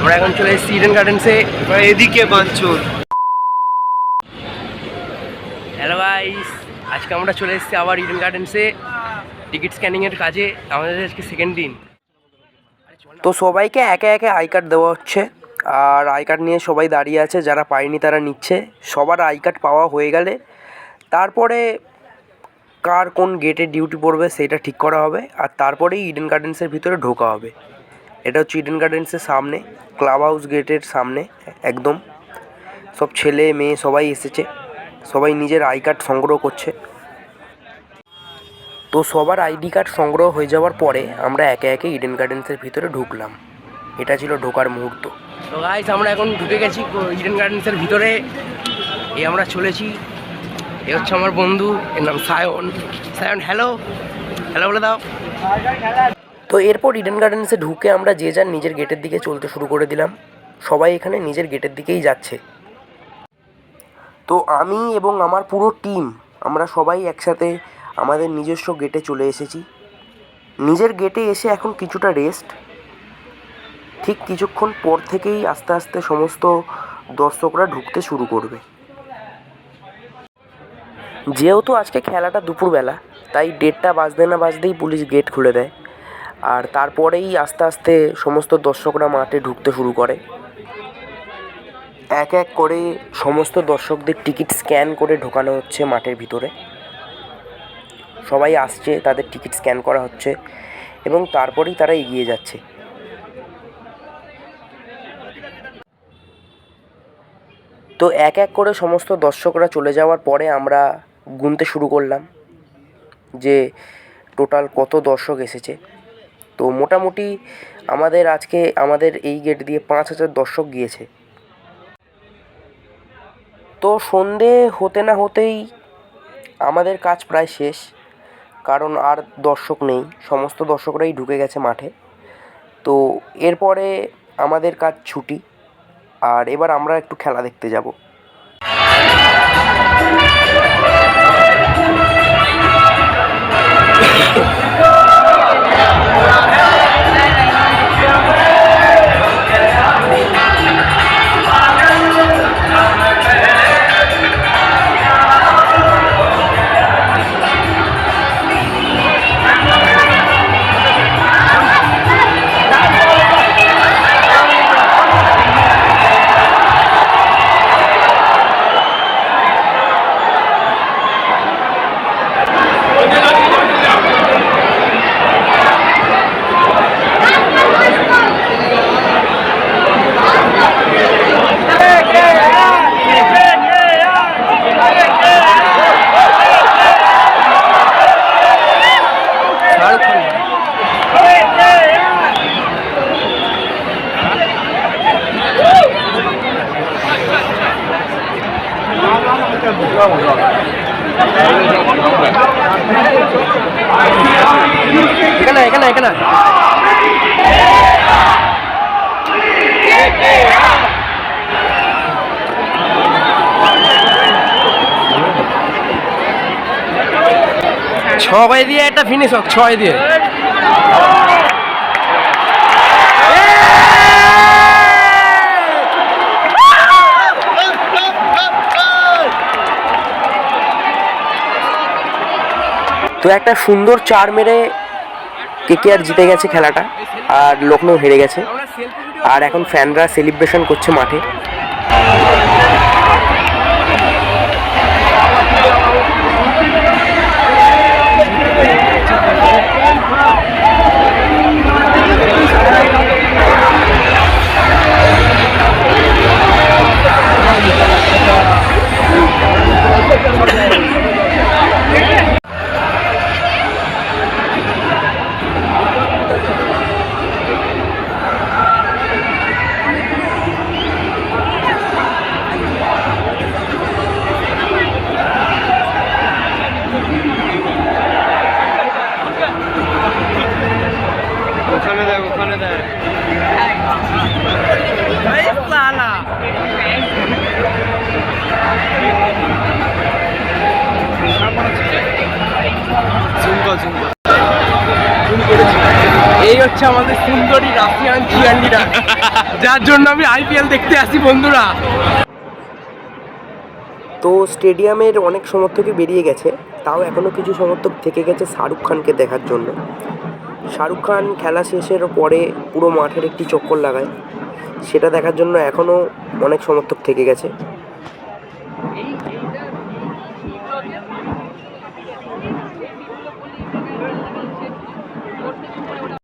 আমরা এখন চলে এসেছি ইডেন গার্ডেন্সে এদিকে বাঞ্চুর। হ্যালো গাইস আজকে আমরা চলে এসেছি আবার ইডেন গার্ডেন্সে টিকিট স্ক্যানিংয়ের কাজে। আমাদের আজকে সেকেন্ড দিন। তো সবাইকে একে একে আই কার্ড দেওয়া হচ্ছে। আর আই কার্ড নিয়ে সবাই দাঁড়িয়ে আছে। যারা পায়নি তারা নিচ্ছে। সবার আই কার্ড পাওয়া হয়ে গেলে তারপরে কার কোন গেটে ডিউটি পড়বে সেটা ঠিক করা হবে। আর তারপরেই ইডেন গার্ডেন্সের ভিতরে ঢোকা হবে। এটা হচ্ছে ইডেন গার্ডেন্সের সামনে ক্লাব হাউস গেটের সামনে, একদম। সব ছেলে, মেয়ে সবাই এসেছে। সবাই নিজের আই কার্ড সংগ্রহ করছে। তো সবার আইডি কার্ড সংগ্রহ হয়ে যাওয়ার পরে আমরা একে একে ইডেন গার্ডেন্সের ভিতরে ঢুকলাম। এটা ছিল ঢোকার মুহূর্ত। তো গাইস আমরা এখন ঢুকে গেছি ইডেন গার্ডেন্সের ভিতরে। এই আমরা চলেছি। এ হচ্ছে আমার বন্ধু, এর নাম সায়ন সায়ন হ্যালো হ্যালো বলে দাও। তো এরপর ইডেন গার্ডেন্সে ঢুকে আমরা যে যার নিজের গেটের দিকে চলতে শুরু করে দিলাম। সবাই এখানে নিজের গেটের দিকেই যাচ্ছে। তো আমি এবং আমার পুরো টিম, আমরা সবাই একসাথে আমাদের নিজস্ব গেটে চলে এসেছি। নিজের গেটে এসে এখন কিছুটা রেস্ট ঠিক কিছুক্ষণ পর থেকেই আস্তে আস্তে সমস্ত দর্শকরা ঢুকতে শুরু করবে। যেহেতু আজকে খেলাটা দুপুরবেলা, তাই ডেটটা বাজতে না বাজতেই পুলিশ গেট খুলে দেয়। আর তারপরেই আস্তে আস্তে সমস্ত দর্শকরা মাঠে ঢুকতে শুরু করে। এক এক করে সমস্ত দর্শকদের টিকিট স্ক্যান করে ঢোকানো হচ্ছে মাঠের ভিতরে। সবাই আসছে, তাদের টিকিট স্ক্যান করা হচ্ছে এবং তারপরেই তারা এগিয়ে যাচ্ছে। তো এক এক করে সমস্ত দর্শকরা চলে যাওয়ার পরে আমরা গুনতে শুরু করলাম যে টোটাল কত দর্শক এসেছে। তো মোটামুটি আমাদের আজকে আমাদের এই গেট দিয়ে পাঁচ হাজার দর্শক গিয়েছে। তো সন্ধে হতে না হতেই আমাদের কাজ প্রায় শেষ, কারণ আর দর্শক নেই, সমস্ত দর্শকরাই ঢুকে গেছে মাঠে। তো এরপরে আমাদের কাজ ছুটি, আর এবার আমরা একটু খেলা দেখতে যাব। ছয় দিয়ে একটা ফিনিশ হোক, ছয় দিয়ে। তো একটা সুন্দর চার মেরে কেকেআর জিতে গেছে খেলাটা, আর লখনৌ হেরে গেছে। আর এখন ফ্যানরা সেলিব্রেশন করছে মাঠে। এই হচ্ছে আমাদের সুন্দরী রাশিয়ান চিয়ান্ডিরা যার জন্য আমি আইপিএল দেখতে আসি, বন্ধুরা। তো স্টেডিয়ামের অনেক সমর্থকই বেরিয়ে গেছে, তাও এখনও কিছু সমর্থক থেকে গেছে শাহরুখ খানকে দেখার জন্য। শাহরুখ খান খেলা শেষের পরে পুরো মাঠের একটি চক্কর লাগায়, সেটা দেখার জন্য এখনও অনেক সমর্থক থেকে গেছে। Вот это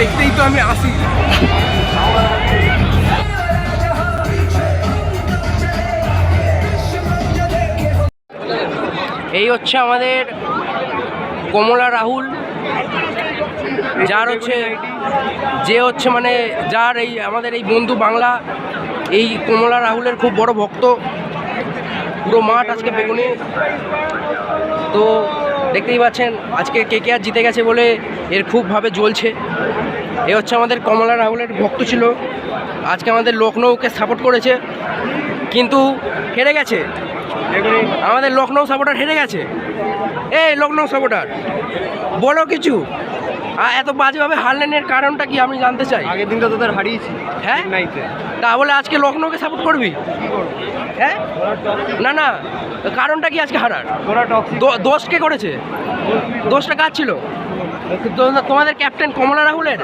দেখতেই তো আমি আসি। এই হচ্ছে আমাদের কমলা রাহুল। যার হচ্ছে, যে হচ্ছে মানে যার এই আমাদের এই বন্ধু বাংলা, এই কমলা রাহুলের খুব বড় ভক্ত। পুরো মাঠ আজকে বেগুনি। তো দেখতেই পাচ্ছেন, আজকে কে কে আর জিতে গেছে বলে এর খুবভাবে জ্বলছে। এ হচ্ছে আমাদের কমলা রাহুলের ভক্ত ছিল। আজকে আমাদের লখনৌকে সাপোর্ট করেছে। কিন্তু হেরে গেছে। আমাদের লখনৌ সাপোর্টার হেরে গেছে। এই লখনৌ সাপোর্টার বলো কিছু। এত বাজেভাবে হারলেন এর কারণটা কি আমি জানতে চাই? আগের দিন তো তোদের হারিয়েছি হ্যাঁ? নাইতে তা বলে আজকে লখনৌকে সাপোর্ট করবি? হ্যাঁ? না না কারণটা কি আজকে হারার? দোষ কে করেছে? দোষটা কার ছিল? তোমাদের ক্যাপ্টেন কমলা রাহুলের?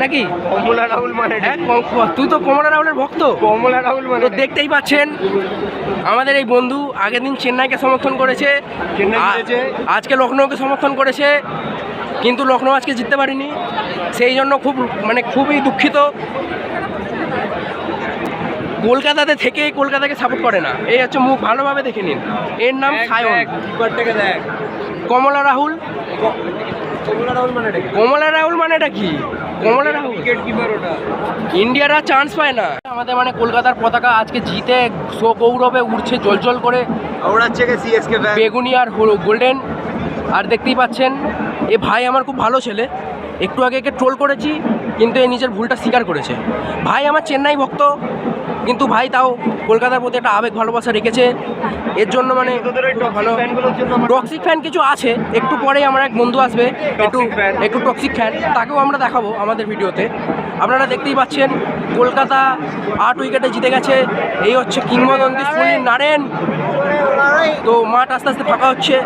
নাকি? কমলা রাহুল মানে হ্যাঁ তুই তো কমলা রাহুলের ভক্ত। কমলা রাহুল মানে দেখতেই পাচ্ছেন আমাদের এই বন্ধু আগের দিন চেন্নাইকে সমর্থন করেছে। আজকে লখনৌকে সমর্থন করেছে। কিন্তু লখনৌ আজকে জিততে পারিনি। সেই জন্য খুব মানে খুবই দুঃখিত। কলকাতাতে থেকে কলকাতাকে সাপোর্ট করে না। এই হচ্ছে মুখ ভালোভাবে দেখে নিন। এর নাম সায়ন। কমলা রাহুল। কমলা রাহুল মানে কমলা রাহুল মানেটা কি? কমলা রাহুল। উইকেট কিপার ওটা? ইন্ডিয়ারা চান্স পায় না। আমাদের মানে কলকাতার পতাকা আজকে জিতে গৌরবে উড়ছে জলজল করে। বেগুনি আর গোল্ডেন আর দেখতেই পাচ্ছেন এ ভাই আমার খুব ভালো ছেলে। একটু আগে একে ট্রোল করেছি কিন্তু এ নিজের ভুলটা স্বীকার করেছে। ভাই আমার চেন্নাই ভক্ত কিন্তু ভাই তাও কলকাতার প্রতি একটা আবেগ ভালোবাসা রেখেছে। এর জন্য মানে ভালো। টক্সিক ফ্যান কিছু আছে একটু পরেই আমার এক বন্ধু আসবে একটু একটু টক্সিক ফ্যান তাকেও আমরা দেখাবো আমাদের ভিডিওতে। আপনারা দেখতেই পাচ্ছেন কলকাতা আট উইকেটে জিতে গেছে। এই হচ্ছে কিংবদন্তি সুনীল নারেন তো মাঠ আস্তে আস্তে ফাঁকা হচ্ছে।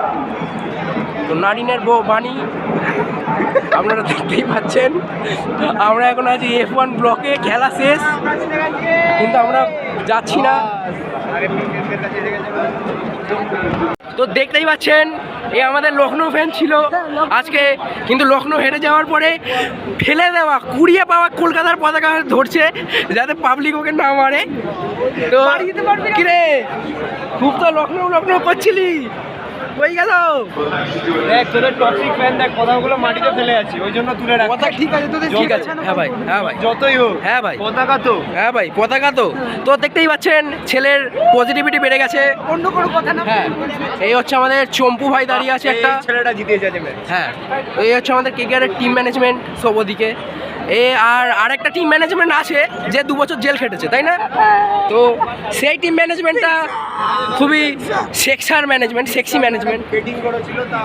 তো নারিনের বউ বাণী আপনারা দেখতেই পাচ্ছেন। আমরা এখন আছি এফ ওয়ান ব্লকে খেলা শেষ। কিন্তু আমরা যাচ্ছি না। তো দেখতেই পাচ্ছেন এ আমাদের লখনৌ ফ্যান ছিল আজকে। কিন্তু লখনৌ হেরে যাওয়ার পরে ফেলে দেওয়া কুড়িয়ে পাওয়া কলকাতার পতাকা ধরছে যাতে পাবলিক ওকে না মারে। তো কিরে খুব তো লখনৌ লখনৌ করছিলি। কই গেল। দেখ তোদের টক্সিক ফ্যান দেখ কথাগুলো মাটিতে ফেলে আছে ওই জন্য তুলে রাখ। কথা ঠিক আছে তোদের ঠিক আছে। হ্যাঁ ভাই হ্যাঁ ভাই। যতই হোক হ্যাঁ ভাই। পতাকা তো। হ্যাঁ ভাই পতাকা তো। তো দেখতেই পাচ্ছেন ছেলের পজিটিভিটি বেড়ে গেছে। অন্য কোনো কথা না হ্যাঁ এই হচ্ছে আমাদের চম্পু ভাই দাঁড়িয়ে আছে একটা ছেলেটা আজ ম্যাচ হ্যাঁ এই হচ্ছে আমাদের কেকেআরের টিম ম্যানেজমেন্ট সব ওদিকে এ আর আরেকটা টিম ম্যানেজমেন্ট আছে যে দু বছর জেল খেটেছে, তাই না তো সেই টিম ম্যানেজমেন্টটা খুবই সেক্সার ম্যানেজমেন্ট সেক্সি ম্যানেজমেন্ট তা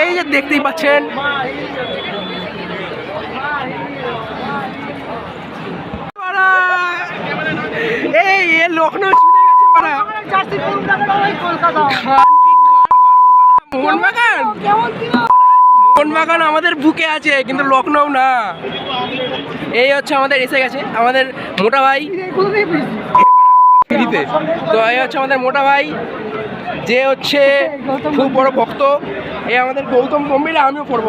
এই যে দেখতেই পাচ্ছেন এই লখনৌ ছুটে গেছে বাড়া। খান কি খান মারবো বাড়া? মোহনবাগান আমাদের বুকে আছে, কিন্তু লখনৌ না। এই হচ্ছে আমাদের, এসে গেছে আমাদের মোটা ভাই। ফ্রিতে। তো এই হচ্ছে আমাদের মোটা ভাই, যে হচ্ছে খুব বড় ভক্ত। এ আমাদের গৌতম গম্ভীর, আমিও পড়ব।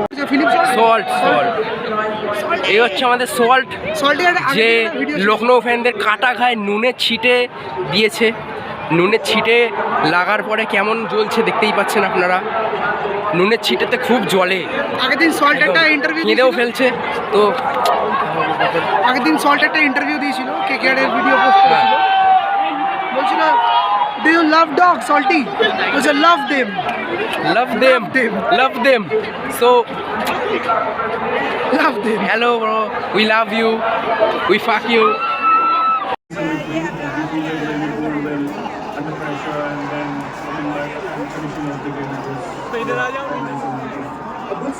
সল্ট সল্ট এই হচ্ছে আমাদের সল্ট যে লখনৌ ফ্যানদের কাটা খায় নুনের ছিটে দিয়েছে। নুনের ছিটে লাগার পরে কেমন জ্বলছে দেখতেই পাচ্ছেন আপনারা। নুনের ছিটেতে খুব জলে। আগের দিন সল্ট একটা ইন্টারভিউ কেঁদেও ফেলছে তো আগের দিন সল্ট একটা ইন্টারভিউ দিয়েছিল কে কে এর ভিডিও পোস্ট করেছিল। বলছিল do you love dog salty বলছে love them love them them. Love them so love them hello bro we love you we fuck you under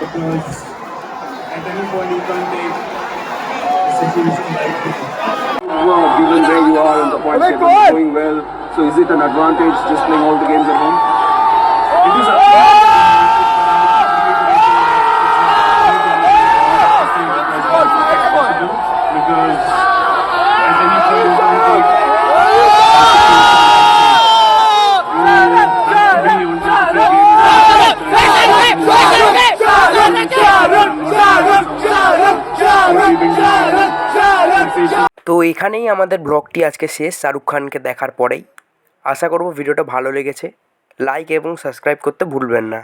Because at any point you. can take situation like this. Well, given where you are and the points that are going well, so is it an advantage just playing all the games at home? Oh! এখানেই আমাদের ব্লগটি আজকে শেষ, শাহরুখ খানকে দেখার পরেই। আশা করব ভিডিওটা ভালো লেগেছে। লাইক এবং সাবস্ক্রাইব করতে ভুলবেন না।